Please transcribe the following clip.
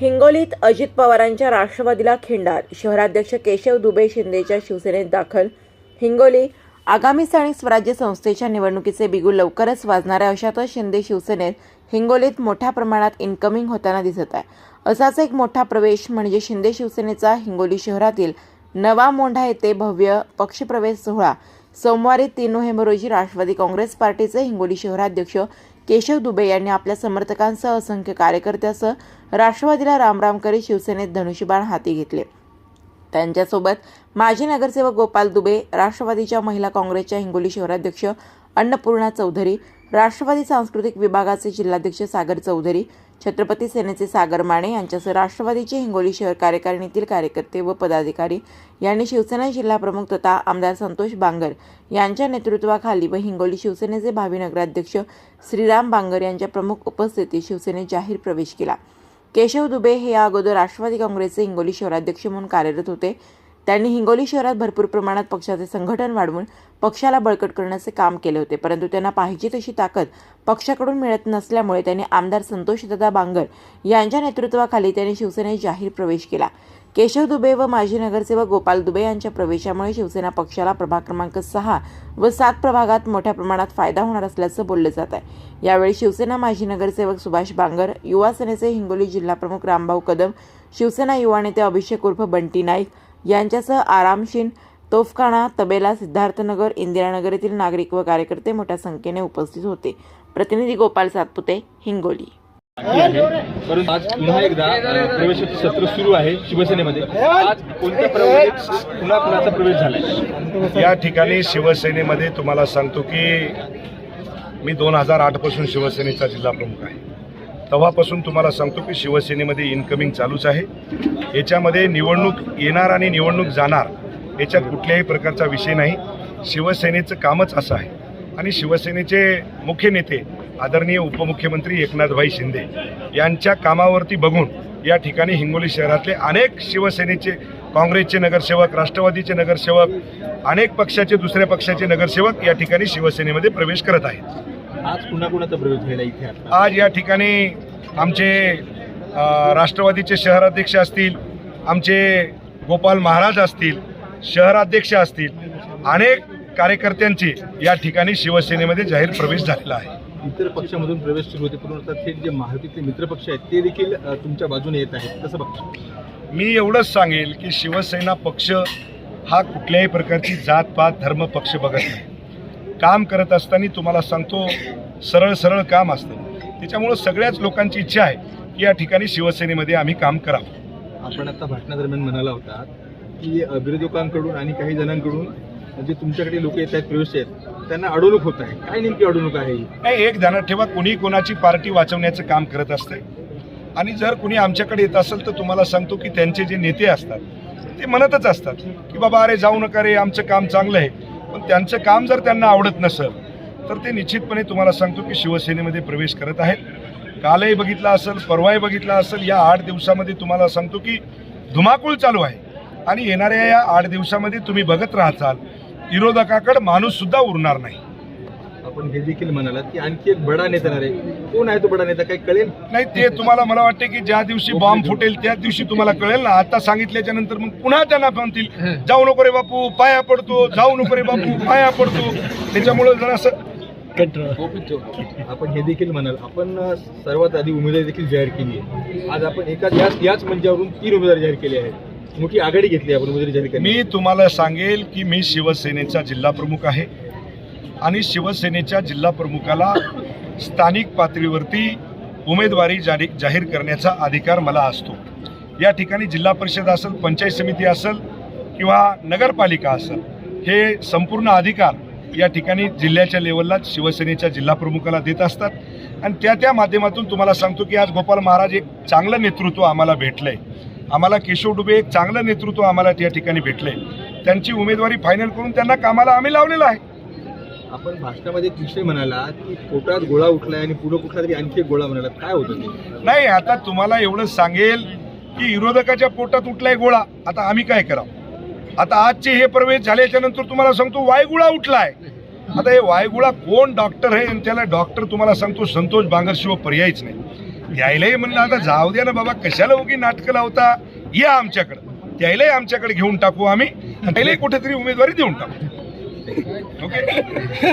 हिंगोलीत अजित पवारांच्या राष्ट्रवादीला खिंडार. शहराध्यक्ष केशव दुबे शिंदेच्या शिवसेनेत दाखल. हिंगोली आगामी स्थानिक स्वराज्य संस्थेच्या निवडणुकीचे बिगुल लवकरच वाजणाऱ्या अशातच शिंदे शिवसेनेत हिंगोलीत मोठ्या प्रमाणात इन्कमिंग होताना दिसत आहे. असाच एक मोठा प्रवेश म्हणजे शिंदे शिवसेनेचा हिंगोली शहरातील नवा मोंढा येथे भव्य पक्षप्रवेश सोहळा. सोमवारी तीन नोव्हेंबर रोजी राष्ट्रवादी काँग्रेस पार्टीचे हिंगोली शहराध्यक्ष केशव दुबे यांनी आपल्या समर्थकांसह असंख्य कार्यकर्त्यासह राष्ट्रवादीला रामराम करीत शिवसेनेत धनुष्यबाण हाती घेतले. त्यांच्यासोबत माजी नगरसेवक गोपाल दुबे राष्ट्रवादीच्या महिला काँग्रेसच्या हिंगोली शहराध्यक्ष अन्नपूर्णा चौधरी राष्ट्रवादी सांस्कृतिक विभागाचे जिल्हाध्यक्ष सागर चौधरी छत्रपती सेनेचे सागर माने यांच्यासह राष्ट्रवादीचे हिंगोली शहर कार्यकारिणीतील कार्यकर्ते व पदाधिकारी यांनी शिवसेना जिल्हाप्रमुख तथा आमदार संतोष बांगर यांच्या नेतृत्वाखाली व हिंगोली शिवसेनेचे भावी नगराध्यक्ष श्रीराम बांगर यांच्या प्रमुख उपस्थितीत शिवसेनेत जाहीर प्रवेश केला. केशव दुबे हे या अगोदर राष्ट्रवादी काँग्रेसचे हिंगोली शहराध्यक्ष म्हणून कार्यरत होते. त्यांनी हिंगोली शहरात भरपूर प्रमाणात पक्षाचे संघटन वाढवून पक्षाला बळकट करण्याचे काम केले होते. परंतु त्यांना पाहिजे तशी ताकद पक्षाकडून मिळत नसल्यामुळे त्यांनी आमदार संतोषदादा बांगर यांच्या नेतृत्वाखाली त्यांनी शिवसेनेत जाहीर प्रवेश केला. केशव दुबे व माजी नगरसेवक गोपाल दुबे यांच्या प्रवेशामुळे शिवसेना पक्षाला प्रभाग क्रमांक सहा व सात प्रभागात मोठ्या प्रमाणात फायदा होणार असल्याचं बोललं जात आहे. यावेळी शिवसेना माजी नगरसेवक सुभाष बांगर युवा सेनेचे हिंगोली जिल्हाप्रमुख रामभाऊ कदम शिवसेना युवा नेते अभिषेक उर्फ बंटी नाईक यांच्यासह आरामशीन तोफखाना तबेला सिद्धार्थनगर इंदिरानगर येथील नागरिक व कार्यकर्ते मोठ्या संख्येने उपस्थित होते. प्रतिनिधी गोपाल सातपुते हिंगोली. परंतु आज पुन्हा एकदा अ, प्रवेशाचं सत्र सुरू आहे शिवसेनेमध्ये. आज कोणत्या प्रवेश पुन्हा कुणाचा प्रवेश झालाय? या ठिकाणी शिवसेनेमध्ये तुम्हाला सांगतो की मी दोन हजार आठपासून शिवसेनेचा जिल्हा प्रमुख आहे. तेव्हापासून तुम्हाला सांगतो की शिवसेनेमध्ये इन्कमिंग चालूच आहे. याच्यामध्ये निवडणूक येणार आणि निवडणूक जाणार याच्यात कुठल्याही प्रकारचा विषय नाही. शिवसेनेचं कामच असं आहे. आणि शिवसेनेचे मुख्य नेते आदरणीय उपमुख्यमंत्री एकनाथभाई शिंदे यांच्या कामावरती बघून या ठिकाणी हिंगोली शहरातले अनेक शिवसेनेचे काँग्रेसचे नगरसेवक राष्ट्रवादीचे नगरसेवक अनेक पक्षाचे दुसऱ्या पक्षाचे नगरसेवक या ठिकाणी शिवसेनेमध्ये प्रवेश करत आहेत. आज पुन्हा कुणाचा प्रवेश झाला इथे आता. आज या ठिकाणी आमचे अ, राष्ट्रवादीचे शहराध्यक्ष असतील आमचे गोपाल महाराज असतील शहराध्यक्ष असतील अनेक कार्यकर्त्यांचे या ठिकाणी शिवसेनेमध्ये जाहीर प्रवेश झालेला आहे. इतर पक्षामधून प्रवेश सुरू होते परंतु आता थेट जे महायुतीचे मित्रपक्ष आहेत ते देखील अ, तुमच्या बाजूने येत आहेत. कसं बघता? मी एवढंच सांगेल की शिवसेना पक्ष हा कुठल्याही प्रकारची जात पात धर्म पक्ष बघत नाही. काम करत असताना तुम्हाला सांगतो सरळ सरळ काम असतं. त्याच्यामुळं सगळ्याच लोकांची इच्छा आहे की या ठिकाणी शिवसेनेमध्ये आम्ही काम करावं. आपण आता भाषणादरम्यान म्हणाला होता की अ, विरोधकांकडून आणि काही जणांकडून जे तुमच्याकडे लोक येत आहेत प्रवेश आहेत त्यांना अडवणूक होत आहे. काय नेमकी अडवणूक आहे? नाही एक ध्यानात ठेवा कुणी कोणाची पार्टी वाचवण्याचं काम करत असते आणि जर कुणी आमच्याकडे येत असेल तर तुम्हाला सांगतो की त्यांचे जे नेते असतात ते म्हणतच असतात की बाबा अरे जाऊ नका रे आमचं काम चांगलं आहे. पण त्यांचं काम जर त्यांना आवडत नसेल तर ते निश्चितपणे तुम्हाला सांगतो की शिवसेनेमध्ये प्रवेश करत आहेत. कालही बघितला असेल परवाही बघितला असेल या आठ दिवसामध्ये तुम्हाला सांगतो की धुमाकूळ चालू आहे. आणि येणाऱ्या या आठ दिवसामध्ये तुम्ही बघत राहचाल विरोधकाकडे माणूससुद्धा उरणार नाही. आपण हे देखील म्हणालात की आणखी एक बडा नेता आहे कोण आहे तो बडा नेता? काही कळेल? नाही ते तुम्हाला मला वाटते की ज्या दिवशी बॉम्ब फुटेल त्याच दिवशी तुम्हाला कळेल ना. आता सांगितल्याच्या नंतर मग पुन्हा त्यांना म्हणतील जाऊ नको रे बापू पाया पडतो जाऊ नको रे बापू पाया पडतो. त्याच्यामुळे जरासं आपण हे देखील म्हणाल आपण सर्वात आधी उमेदवारी देखील जाहीर केली आहे. आज आपण एका याच याच मंचावरून तीन उमेदवार जाहीर केले आहेत. मोठी आघाडी घेतली आपण उमेदवारी जाहीर केली मी तुम्हाला सांगेल की मी शिवसेनेचा जिल्हा प्रमुख आहे. आणि शिवसेनेच्या जिल्हा प्रमुखाला स्थानिक पातळीवरती उमेदवारी जारी जाहीर करण्याचा अधिकार मला असतो. या ठिकाणी जिल्हा परिषद असेल पंचायत समिती असेल किंवा नगरपालिका असेल हे संपूर्ण अधिकार या ठिकाणी जिल्ह्याच्या लेवलला शिवसेनेच्या जिल्हा प्रमुखाला देत असतात. आणि त्या त्या माध्यमातून तुम्हाला सांगतो की आज गोपाल महाराज एक चांगलं नेतृत्व आम्हाला भेटलं आहे आम्हाला केशव डुबे एक चांगलं नेतृत्व आम्हाला त्या ठिकाणी भेटलं आहे त्यांची उमेदवारी फायनल करून त्यांना कामाला आम्ही लावलेलं आहे. आपण भाषणामध्ये विषय म्हणाला की पोटात गोळा उठलाय आणि पुढे कुठला तरी आणखी एक गोळा म्हणाला काय होतं ते? नाही आता तुम्हाला एवढं सांगेल की विरोधकाच्या पोटात उठलाय गोळा. आता आम्ही काय करावं? आता आजचे हे प्रवेश झाल्याच्यानंतर तुम्हाला सांगतो वायगुळा उठलाय. आता हे वायगुळा कोण डॉक्टर आहे आणि त्याला डॉक्टर तुम्हाला सांगतो संतोष बांगरशिवाय पर्यायच नाही. यायलाही म्हणलं आता जाऊ द्या ना बाबा कशाला उगी नाटकं लावता? या आमच्याकडं. त्यालाही आमच्याकडे घेऊन टाकू आम्ही आणि त्यालाही कुठेतरी उमेदवारी देऊन टाकू. Okay.